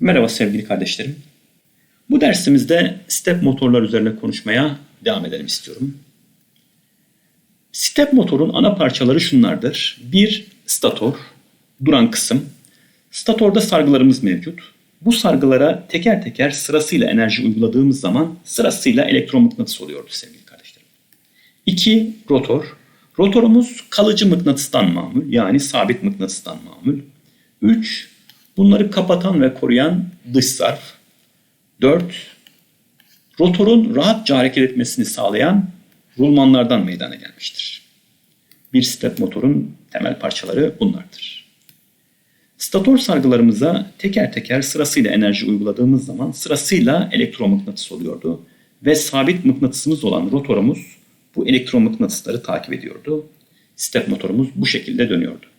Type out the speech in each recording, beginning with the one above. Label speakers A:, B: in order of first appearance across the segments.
A: Merhaba sevgili kardeşlerim. Bu dersimizde step motorlar üzerine konuşmaya devam edelim istiyorum. Step motorun ana parçaları şunlardır. Bir, stator, duran kısım. Statorda sargılarımız mevcut. Bu sargılara teker teker sırasıyla enerji uyguladığımız zaman sırasıyla elektromıknatıs oluyordu sevgili kardeşlerim. İki, rotor. Rotorumuz kalıcı mıknatıstan mamul yani sabit mıknatıstan mamul. Üç, bunları kapatan ve koruyan dış zarf. Dört, rotorun rahatça hareket etmesini sağlayan rulmanlardan meydana gelmiştir. Bir step motorun temel parçaları bunlardır. Stator sargılarımıza teker teker sırasıyla enerji uyguladığımız zaman sırasıyla elektromıknatıs oluyordu ve sabit mıknatısımız olan rotorumuz bu elektromıknatısları takip ediyordu. Step motorumuz bu şekilde dönüyordu.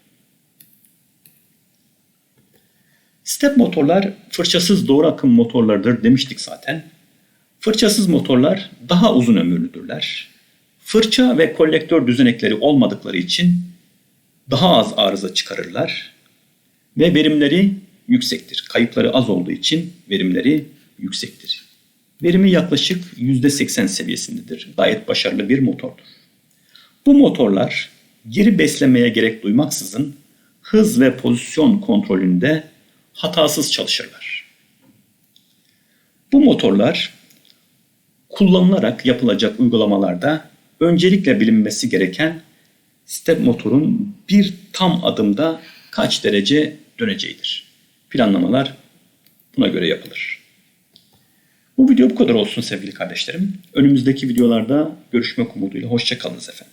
A: Step motorlar fırçasız doğru akım motorlarıdır demiştik zaten. Fırçasız motorlar daha uzun ömürlüdürler. Fırça ve kolektör düzenekleri olmadıkları için daha az arıza çıkarırlar ve verimleri yüksektir. Kayıpları az olduğu için verimleri yüksektir. Verimi yaklaşık %80 seviyesindedir. Gayet başarılı bir motordur. Bu motorlar geri beslemeye gerek duymaksızın hız ve pozisyon kontrolünde hatasız çalışırlar. Bu motorlar kullanılarak yapılacak uygulamalarda öncelikle bilinmesi gereken step motorun bir tam adımda kaç derece döneceğidir. Planlamalar buna göre yapılır. Bu video bu kadar olsun sevgili kardeşlerim. Önümüzdeki videolarda görüşmek umuduyla. Hoşçakalınız efendim.